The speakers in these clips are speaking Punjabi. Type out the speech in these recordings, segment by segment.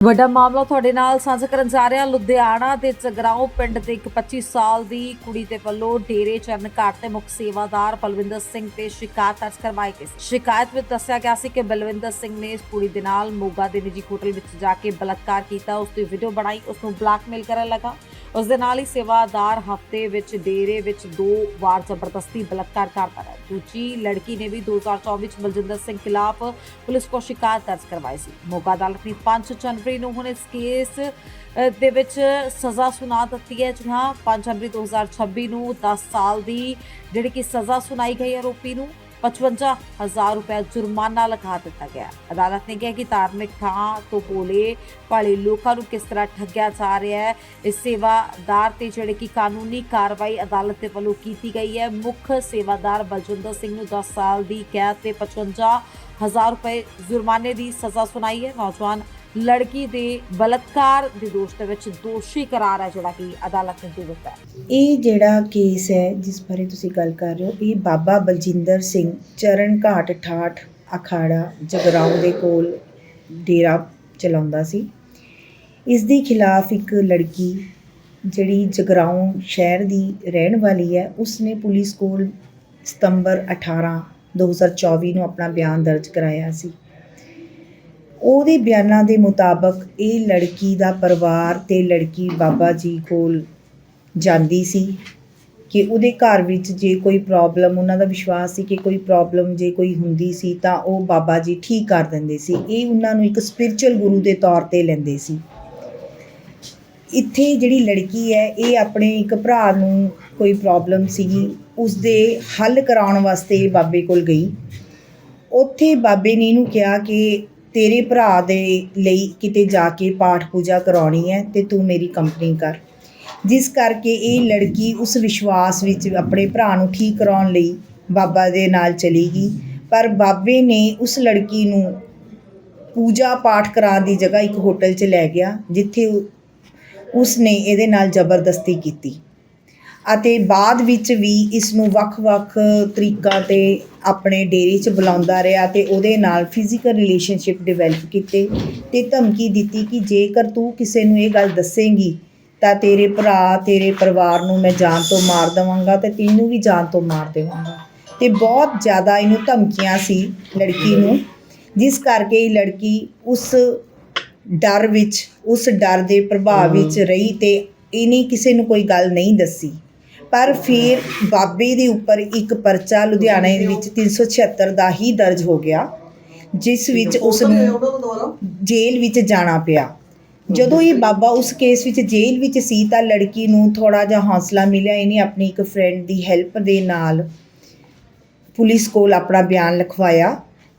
ਵੱਡਾ ਮਾਮਲਾ ਤੁਹਾਡੇ ਨਾਲ ਸਾਂਝਾ ਕਰਨ ਜਾ ਰਿਹਾ। ਲੁਧਿਆਣਾ ਦੇ ਜਗਰਾਉਂ ਪਿੰਡ ਦੇ ਇੱਕ 25 ਸਾਲ ਦੀ ਕੁੜੀ ਦੇ ਵੱਲੋਂ ਡੇਰੇ ਚਰਨ ਘਾਟ ਤੇ ਮੁੱਖ ਸੇਵਾਦਾਰ ਬਲਵਿੰਦਰ ਸਿੰਘ ਤੇ ਸ਼ਿਕਾਇਤ ਦਰਜ ਕਰਵਾਈ ਗਈ ਸ਼ਿਕਾਇਤ ਵਿੱਚ ਦੱਸਿਆ ਗਿਆ ਸੀ ਕਿ ਬਲਵਿੰਦਰ ਸਿੰਘ ਨੇ ਇਸ ਕੁੜੀ ਦੇ ਨਾਲ ਮੋਗਾ ਦੇ ਨਿੱਜੀ ਹੋਟਲ ਵਿੱਚ ਜਾ ਕੇ ਬਲਾਤਕਾਰ ਕੀਤਾ। ਉਸ ਦੀ ਵੀਡੀਓ ਬਣਾਈ, ਉਸ ਨੂੰ ਬਲੈਕਮੇਲ ਕਰਨ ਲੱਗਾ। ਉਸ ਦੇ ਨਾਲ ਹੀ ਸੇਵਾਦਾਰ ਹਫ਼ਤੇ ਵਿੱਚ ਡੇਰੇ ਵਿੱਚ ਦੋ ਵਾਰ ਜ਼ਬਰਦਸਤੀ ਬਲਾਤਕਾਰ ਕਰਦਾ ਰਿਹਾ। ਦੂਜੀ ਲੜਕੀ ਨੇ ਵੀ 2024 ਵਿੱਚ ਬਲਜਿੰਦਰ ਸਿੰਘ ਖਿਲਾਫ ਪੁਲਿਸ ਕੋ ਸ਼ਿਕਾਇਤ ਦਰਜ ਕਰਵਾਈ ਸੀ। ਮੋਗਾ ਅਦਾਲਤ ਨੇ 5 ਜਨਵਰੀ ਨੂੰ ਹੁਣ ਇਸ ਕੇਸ ਦੇ ਵਿੱਚ ਸਜ਼ਾ ਸੁਣਾ ਦਿੱਤੀ ਹੈ। ਜੀ ਹਾਂ 5 ਜਨਵਰੀ 2026 ਨੂੰ 10 ਸਾਲ ਦੀ ਜਿਹੜੀ ਕਿ ਸਜ਼ਾ ਸੁਣਾਈ ਗਈ ਆਰੋਪੀ ਨੂੰ। 55000 ਰੁਪਏ ਜੁਰਮਾਨਾ ਲਗਾ ਦਿੱਤਾ ਗਿਆ। ਅਦਾਲਤ ਨੇ ਕਿਹਾ ਕਿ ਧਾਰਮਿਕ ਥਾਂ ਤੋਂ ਭੋਲੇ ਭਾਲੇ ਲੋਕਾਂ ਨੂੰ ਕਿਸ ਤਰ੍ਹਾਂ ਠੱਗਿਆ ਜਾ ਰਿਹਾ ਹੈ, ਇਸ ਸੇਵਾਦਾਰ ਤੇ ਜਿਹੜੇ ਕਿ ਕਾਨੂੰਨੀ ਕਾਰਵਾਈ ਅਦਾਲਤ ਦੇ ਵੱਲੋਂ ਕੀਤੀ ਗਈ ਹੈ, ਮੁੱਖ ਸੇਵਾਦਾਰ ਬਲਜਿੰਦਰ ਸਿੰਘ ਨੂੰ 10 ਸਾਲ ਦੀ ਕੈਦ ਤੇ 55000 ਰੁਪਏ ਜੁਰਮਾਨੇ ਦੀ ਸਜ਼ਾ ਸੁਣਾਈ ਹੈ। ਨੌਜਵਾਨ ਲੜਕੀ ਦੇ ਬਲਾਤਕਾਰ ਦੇ ਦੋਸ਼ ਦੇ ਵਿੱਚ ਦੋਸ਼ੀ ਕਰਾਰ ਹੈ ਜਿਹੜਾ ਕਿ ਅਦਾਲਤ ਨੇ ਦੇ ਦਿੱਤਾ ਇਹ ਜਿਹੜਾ ਕੇਸ ਹੈ, ਜਿਸ ਬਾਰੇ ਤੁਸੀਂ ਗੱਲ ਕਰ ਰਹੇ ਹੋ, ਇਹ ਬਾਬਾ ਬਲਜਿੰਦਰ ਸਿੰਘ ਚਰਨ ਘਾਟ ਠਾਠ ਅਖਾੜਾ ਜਗਰਾਉਂ ਦੇ ਕੋਲ ਡੇਰਾ ਚਲਾਉਂਦਾ ਸੀ। ਇਸ ਦੇ ਖਿਲਾਫ ਇੱਕ ਲੜਕੀ ਜਿਹੜੀ ਜਗਰਾਉਂ ਸ਼ਹਿਰ ਦੀ ਰਹਿਣ ਵਾਲੀ ਹੈ, ਉਸਨੇ ਪੁਲਿਸ ਕੋਲ ਸਤੰਬਰ 18 2024 ਨੂੰ ਆਪਣਾ ਬਿਆਨ ਦਰਜ ਕਰਾਇਆ ਸੀ। ਉਹਦੇ ਬਿਆਨਾਂ ਦੇ ਮੁਤਾਬਕ ਇਹ ਲੜਕੀ ਦਾ ਪਰਿਵਾਰ ਅਤੇ ਲੜਕੀ ਬਾਬਾ ਜੀ ਕੋਲ ਜਾਂਦੀ ਸੀ ਕਿ ਉਹਦੇ ਘਰ ਵਿੱਚ ਜੇ ਕੋਈ ਪ੍ਰੋਬਲਮ ਉਹਨਾਂ ਦਾ ਵਿਸ਼ਵਾਸ ਸੀ ਕਿ ਕੋਈ ਪ੍ਰੋਬਲਮ ਜੇ ਕੋਈ ਹੁੰਦੀ ਸੀ ਤਾਂ ਉਹ ਬਾਬਾ ਜੀ ਠੀਕ ਕਰ ਦਿੰਦੇ ਸੀ। ਇਹ ਉਹਨਾਂ ਨੂੰ ਇੱਕ ਸਪਿਰਚੁਅਲ ਗੁਰੂ ਦੇ ਤੌਰ ਤੇ ਲੈਂਦੇ ਸੀ। ਇੱਥੇ ਜਿਹੜੀ ਲੜਕੀ ਹੈ, ਇਹ ਆਪਣੇ ਇੱਕ ਭਰਾ ਨੂੰ ਕੋਈ ਪ੍ਰੋਬਲਮ ਸੀਗੀ ਉਸ ਦੇ ਹੱਲ ਕਰਾਉਣ ਵਾਸਤੇ ਬਾਬੇ ਕੋਲ ਗਈ। ਉੱਥੇ ਬਾਬੇ ਨੇ ਇਹਨੂੰ ਕਿਹਾ ਕਿ ਤੇਰੇ ਭਰਾ ਦੇ ਲਈ ਕਿਤੇ ਜਾ ਕੇ ਪਾਠ ਪੂਜਾ ਕਰਾਉਣੀ ਹੈ ਤੇ ਤੂੰ ਮੇਰੀ ਕੰਪਨੀ ਕਰ। ਜਿਸ ਕਰਕੇ ਇਹ ਲੜਕੀ ਉਸ ਵਿਸ਼ਵਾਸ ਵਿੱਚ ਆਪਣੇ ਭਰਾ ਨੂੰ ਠੀਕ ਕਰਾਉਣ ਲਈ ਬਾਬਾ ਦੇ ਨਾਲ ਚਲੀ ਗਈ ਪਰ ਬਾਬੇ ਨੇ ਉਸ ਲੜਕੀ ਨੂੰ ਪੂਜਾ ਪਾਠ ਕਰਾਉਣ ਦੀ ਜਗ੍ਹਾ ਇੱਕ ਹੋਟਲ 'ਚ ਲੈ ਗਿਆ, ਜਿੱਥੇ ਉਸ ਨੇ ਇਹਦੇ ਨਾਲ ਜ਼ਬਰਦਸਤੀ ਕੀਤੀ। ਅਤੇ ਬਾਅਦ ਵਿੱਚ ਵੀ ਇਸ ਨੂੰ ਵੱਖ-ਵੱਖ ਤਰੀਕਾਂ ਤੇ ਆਪਣੇ ਡੇਰੇ 'ਚ ਬੁਲਾਉਂਦਾ ਰਿਹਾ ਤੇ ਉਹਦੇ ਨਾਲ ਫਿਜ਼ੀਕਲ ਰਿਲੇਸ਼ਨਸ਼ਿਪ ਡਿਵੈਲਪ ਕੀਤੇ ਤੇ ਧਮਕੀ ਦਿੱਤੀ ਕਿ ਜੇਕਰ ਤੂੰ ਕਿਸੇ ਨੂੰ ਇਹ ਗੱਲ ਦੱਸੇਂਗੀ ਤਾਂ ਤੇਰੇ ਭਰਾ ਤੇਰੇ ਪਰਿਵਾਰ ਨੂੰ ਮੈਂ ਜਾਨ ਤੋਂ ਮਾਰ ਦੇਵਾਂਗਾ ਤੇ ਤੈਨੂੰ ਵੀ ਜਾਨ ਤੋਂ ਮਾਰ ਦੇਵਾਂਗਾ। ਤੇ ਬਹੁਤ ਜ਼ਿਆਦਾ ਇਹਨੂੰ ਧਮਕੀਆਂ ਸੀ ਲੜਕੀ ਨੂੰ ਜਿਸ ਕਰਕੇ ਇਹ ਲੜਕੀ ਉਸ ਡਰ ਵਿੱਚ ਉਸ ਡਰ ਦੇ ਪ੍ਰਭਾਵ ਵਿੱਚ ਰਹੀ ਤੇ ਇਹਨੇ ਕਿਸੇ ਨੂੰ ਕੋਈ ਗੱਲ ਨਹੀਂ ਦੱਸੀ। ਪਰ ਫਿਰ ਬਾਬੇ ਦੇ ਉੱਪਰ ਇੱਕ ਪਰਚਾ ਲੁਧਿਆਣੇ ਦੇ ਵਿੱਚ 376 ਦਾ ਹੀ ਦਰਜ ਹੋ ਗਿਆ ਜਿਸ ਵਿੱਚ ਉਸ ਨੂੰ ਜੇਲ੍ਹ ਵਿੱਚ ਜਾਣਾ ਪਿਆ। ਜਦੋਂ ਇਹ ਬਾਬਾ ਉਸ ਕੇਸ ਵਿੱਚ ਜੇਲ੍ਹ ਵਿੱਚ ਸੀ ਤਾਂ ਲੜਕੀ ਨੂੰ ਥੋੜਾ ਜਿਹਾ ਹੌਸਲਾ ਮਿਲਿਆ ਇਹਨੇ ਆਪਣੀ ਇੱਕ ਫਰੈਂਡ ਦੀ ਹੈਲਪ ਦੇ ਨਾਲ ਪੁਲਿਸ ਕੋਲ ਆਪਣਾ ਬਿਆਨ ਲਿਖਵਾਇਆ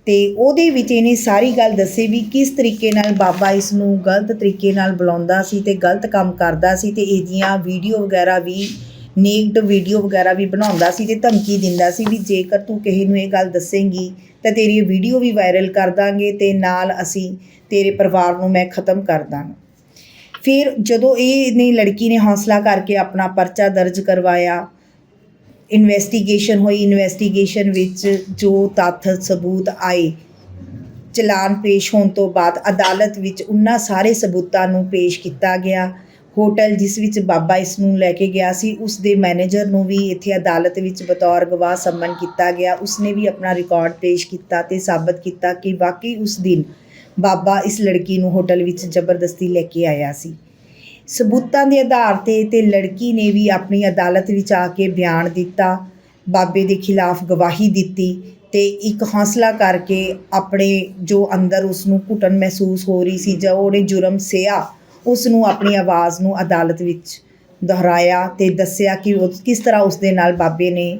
ਤੇ ਉਹਦੇ ਵਿੱਚ ਇਹਨੇ ਸਾਰੀ ਗੱਲ ਦੱਸੀ ਵੀ ਕਿਸ ਤਰੀਕੇ ਨਾਲ ਬਾਬਾ ਇਸ ਨੂੰ ਗਲਤ ਤਰੀਕੇ ਨਾਲ ਬੁਲਾਉਂਦਾ ਸੀ ਤੇ ਗਲਤ ਕੰਮ ਕਰਦਾ ਸੀ ਤੇ ਇਹਦੀਆਂ ਵੀਡੀਓ ਵਗੈਰਾ ਵੀ ਨੇਕਡ ਵੀਡੀਓ ਵਗੈਰਾ ਵੀ ਬਣਾਉਂਦਾ ਸੀ ਤੇ ਧਮਕੀ ਦਿੰਦਾ ਸੀ ਵੀ ਜੇਕਰ ਤੂੰ ਕਿਸੇ ਨੂੰ ਇਹ ਗੱਲ ਦੱਸੇਂਗੀ, ਤਾਂ ਤੇਰੀ ਵੀਡੀਓ ਵੀ ਵਾਇਰਲ ਕਰ ਦਾਂਗੇ ਤੇ ਨਾਲ ਅਸੀਂ ਤੇਰੇ ਪਰਿਵਾਰ ਨੂੰ ਮੈਂ ਖਤਮ ਕਰ ਦਾਂਗਾ। ਫਿਰ ਜਦੋਂ ਇਹ ਨੇ ਲੜਕੀ ਨੇ ਹੌਸਲਾ ਕਰਕੇ ਆਪਣਾ ਪਰਚਾ ਦਰਜ ਕਰਵਾਇਆ ਇਨਵੈਸਟੀਗੇਸ਼ਨ ਹੋਈ ਇਨਵੈਸਟੀਗੇਸ਼ਨ ਵਿੱਚ ਜੋ ਤੱਥ, ਸਬੂਤ ਆਏ, ਚਲਾਨ ਪੇਸ਼ ਹੋਣ ਤੋਂ ਬਾਅਦ ਅਦਾਲਤ ਵਿੱਚ ਉਹਨਾਂ ਸਾਰੇ ਸਬੂਤਾਂ ਨੂੰ ਪੇਸ਼ ਕੀਤਾ ਗਿਆ। ਹੋਟਲ ਜਿਸ ਵਿੱਚ ਬਾਬਾ ਇਸ ਨੂੰ ਲੈ ਕੇ ਗਿਆ ਸੀ, ਉਸ ਦੇ ਮੈਨੇਜਰ ਨੂੰ ਵੀ ਇੱਥੇ ਅਦਾਲਤ ਵਿੱਚ ਬਤੌਰ ਗਵਾਹ ਸੰਮਨ ਕੀਤਾ ਗਿਆ। ਉਸਨੇ ਵੀ ਆਪਣਾ ਰਿਕਾਰਡ ਪੇਸ਼ ਕੀਤਾ ਤੇ ਸਾਬਤ ਕੀਤਾ ਕਿ ਵਾਕਈ ਉਸ ਦਿਨ ਬਾਬਾ ਇਸ ਲੜਕੀ ਨੂੰ ਹੋਟਲ ਵਿੱਚ ਜ਼ਬਰਦਸਤੀ ਲੈ ਕੇ ਆਇਆ ਸੀ। ਸਬੂਤਾਂ ਦੇ ਆਧਾਰ ਤੇ ਤੇ ਲੜਕੀ ਨੇ ਵੀ ਆਪਣੀ ਅਦਾਲਤ ਵਿੱਚ ਆ ਕੇ ਬਿਆਨ ਦਿੱਤਾ, ਬਾਬੇ ਦੇ ਖਿਲਾਫ ਗਵਾਹੀ ਦਿੱਤੀ ਤੇ ਇੱਕ ਹੌਸਲਾ ਕਰਕੇ ਆਪਣੇ ਜੋ ਅੰਦਰ ਉਸ ਨੂੰ ਘੁਟਨ ਮਹਿਸੂਸ ਹੋ ਰਹੀ ਸੀ ਜਾਂ ਉਹਨੇ ਜੁਰਮ ਸਿਆ ਉਸ ਨੂੰ ਆਪਣੀ ਆਵਾਜ਼ ਨੂੰ ਅਦਾਲਤ ਵਿੱਚ ਦੁਹਰਾਇਆ ਤੇ ਦੱਸਿਆ ਕਿ ਉਹ ਕਿਸ ਤਰ੍ਹਾਂ ਉਸ ਦੇ ਨਾਲ ਬਾਬੇ ਨੇ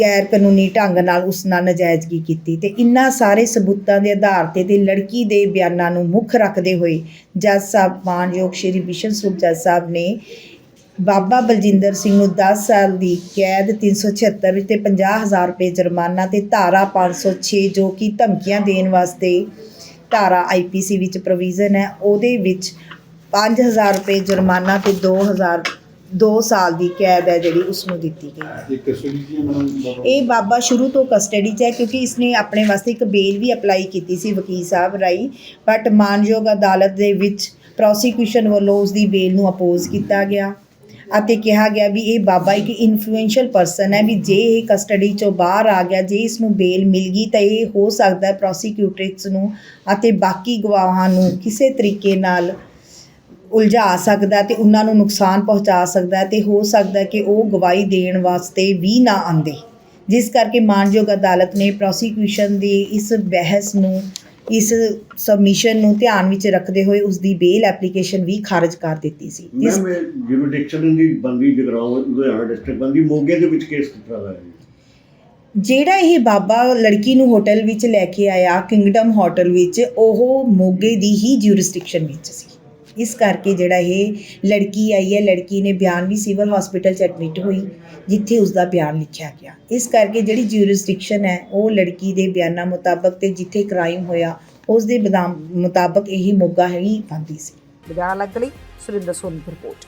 ਗੈਰ ਕਾਨੂੰਨੀ ਢੰਗ ਨਾਲ ਉਸ ਨਾਲ ਨਜਾਇਜ਼ਗੀ ਕੀਤੀ ਤੇ ਇਨ੍ਹਾਂ ਸਾਰੇ ਸਬੂਤਾਂ ਦੇ ਆਧਾਰ ਤੇ ਤੇ ਲੜਕੀ ਦੇ ਬਿਆਨਾਂ ਨੂੰ ਮੁੱਖ ਰੱਖਦੇ ਹੋਏ ਜੱਜ ਸਾਹਿਬ ਮਾਨਯੋਗ ਸ਼੍ਰੀ ਬਿਸ਼ਨ ਸੁਖ ਜੱਜ ਸਾਹਿਬ ਨੇ ਬਾਬਾ ਬਲਜਿੰਦਰ ਸਿੰਘ ਨੂੰ 10 ਸਾਲ ਦੀ ਕੈਦ 376 ਵਿੱਚ ਤੇ 50000 ਰੁਪਏ ਜੁਰਮਾਨਾ ਤੇ ਧਾਰਾ 506 ਜੋ ਕਿ ਧਮਕੀਆਂ ਦੇਣ ਵਾਸਤੇ ਧਾਰਾ ਆਈਪੀਸੀ ਵਿੱਚ ਪ੍ਰੋਵੀਜ਼ਨ ਹੈ ਉਹਦੇ ਵਿੱਚ 5000 ਰੁਪਏ ਜੁਰਮਾਨਾ ਤੇ 2000 2 ਸਾਲ ਦੀ ਕੈਦ ਹੈ ਜਿਹੜੀ ਉਸ ਨੂੰ ਦਿੱਤੀ ਗਈ ਹੈ। ਇਹ ਬਾਬਾ ਸ਼ੁਰੂ ਤੋਂ ਕਸਟਡੀ 'ਚ ਹੈ ਕਿਉਂਕਿ ਇਸਨੇ ਆਪਣੇ ਵਾਸਤੇ ਇੱਕ ਬੇਲ ਵੀ ਅਪਲਾਈ ਕੀਤੀ ਸੀ ਵਕੀਲ ਸਾਹਿਬ ਰਾਈ ਬਟ ਮਾਨਯੋਗ ਅਦਾਲਤ ਦੇ ਵਿੱਚ ਪ੍ਰੋਸੀਕਿਊਸ਼ਨ ਵੱਲੋਂ ਉਸ ਦੀ ਬੇਲ ਨੂੰ ਅਪੋਜ਼ ਕੀਤਾ ਗਿਆ। ਅਤੇ ਕਿਹਾ ਗਿਆ ਵੀ ਇਹ ਬਾਬਾ ਇੱਕ ਇਨਫਲੂਐਂਸ਼ੀਅਲ ਪਰਸਨ ਹੈ ਵੀ ਜੇ ਇਹ ਕਸਟਡੀ ਚੋਂ ਬਾਹਰ ਆ ਗਿਆ, ਜੇ ਇਸ ਨੂੰ ਬੇਲ ਮਿਲ ਗਈ ਤਾਂ ਇਹ ਹੋ ਸਕਦਾ ਹੈ ਪ੍ਰੋਸੀਕਿਊਟਰਸ ਨੂੰ ਅਤੇ ਬਾਕੀ ਗਵਾਹਾਂ ਨੂੰ ਕਿਸੇ ਤਰੀਕੇ ਨਾਲ ਉਲਝਾ ਸਕਦਾ ਤੇ ਉਹਨਾਂ ਨੂੰ ਨੁਕਸਾਨ ਪਹੁੰਚਾ ਸਕਦਾ ਤੇ ਹੋ ਸਕਦਾ ਕਿ ਉਹ ਗਵਾਹੀ ਦੇਣ ਵਾਸਤੇ ਵੀ ਨਾ ਆਂਦੇ ਜਿਸ ਕਰਕੇ ਮਾਨਯੋਗ ਅਦਾਲਤ ਨੇ ਪ੍ਰੋਸੀਕਿਊਸ਼ਨ ਦੀ ਇਸ ਬਹਿਸ ਨੂੰ ਇਸ ਸਬਮਿਸ਼ਨ ਨੂੰ ਧਿਆਨ ਵਿੱਚ ਰੱਖਦੇ ਹੋਏ ਉਸ ਦੀ ਬੇਲ ਐਪਲੀਕੇਸ਼ਨ ਵੀ ਖਾਰਜ ਕਰ ਦਿੱਤੀ ਸੀ ਮੈਮ ਜੁਰਿਡਿਕਸ਼ਨ ਦੀ ਬੰਦੀ ਜਗਰਾਉਂ ਲੁਧਿਆਣਾ ਡਿਸਟ੍ਰਿਕਟ ਬੰਦੀ ਮੋਗੇ ਦੇ ਵਿੱਚ ਕੇਸ ਤਰ੍ਹਾਂ ਦਾ ਹੈ? ਜਿਹੜਾ ਇਹ ਬਾਬਾ ਲੜਕੀ ਨੂੰ ਹੋਟਲ ਵਿੱਚ ਲੈ ਕੇ ਆਇਆ ਕਿੰਗਡਮ ਹੋਟਲ ਵਿੱਚ ਉਹ ਮੋਗੇ ਦੀ ਹੀ ਜੁਰਿਸਡਿਕਸ਼ਨ ਵਿੱਚ ਸੀ ਇਸ ਕਰਕੇ ਜਿਹੜਾ ਇਹ ਲੜਕੀ ਆਈ ਹੈ, ਲੜਕੀ ਨੇ ਬਿਆਨ ਵੀ ਸਿਵਲ ਹਸਪੀਟਲ 'ਚ ਐਡਮਿਟ ਹੋਈ, ਜਿੱਥੇ ਉਸ ਦਾ ਬਿਆਨ ਲਿਖਿਆ ਗਿਆ। ਇਸ ਕਰਕੇ ਜਿਹੜੀ ਜੁਰਿਸਡਿਕਸ਼ਨ ਹੈ, ਉਹ ਲੜਕੀ ਦੇ ਬਿਆਨਾਂ ਮੁਤਾਬਕ ਤੇ ਜਿੱਥੇ ਕ੍ਰਾਈਮ ਹੋਇਆ ਉਸ ਦੇ ਬਦਾਮ ਮੁਤਾਬਕ ਇਹ ਮੋਗਾ ਹੀ ਬੰਦੀ ਸੀ। ਲੁਧਿਆਣਾ ਲੱਗ ਲਈ ਸੁਰਿੰਦਰ ਸੋਨੀ ਰਿਪੋਰਟ।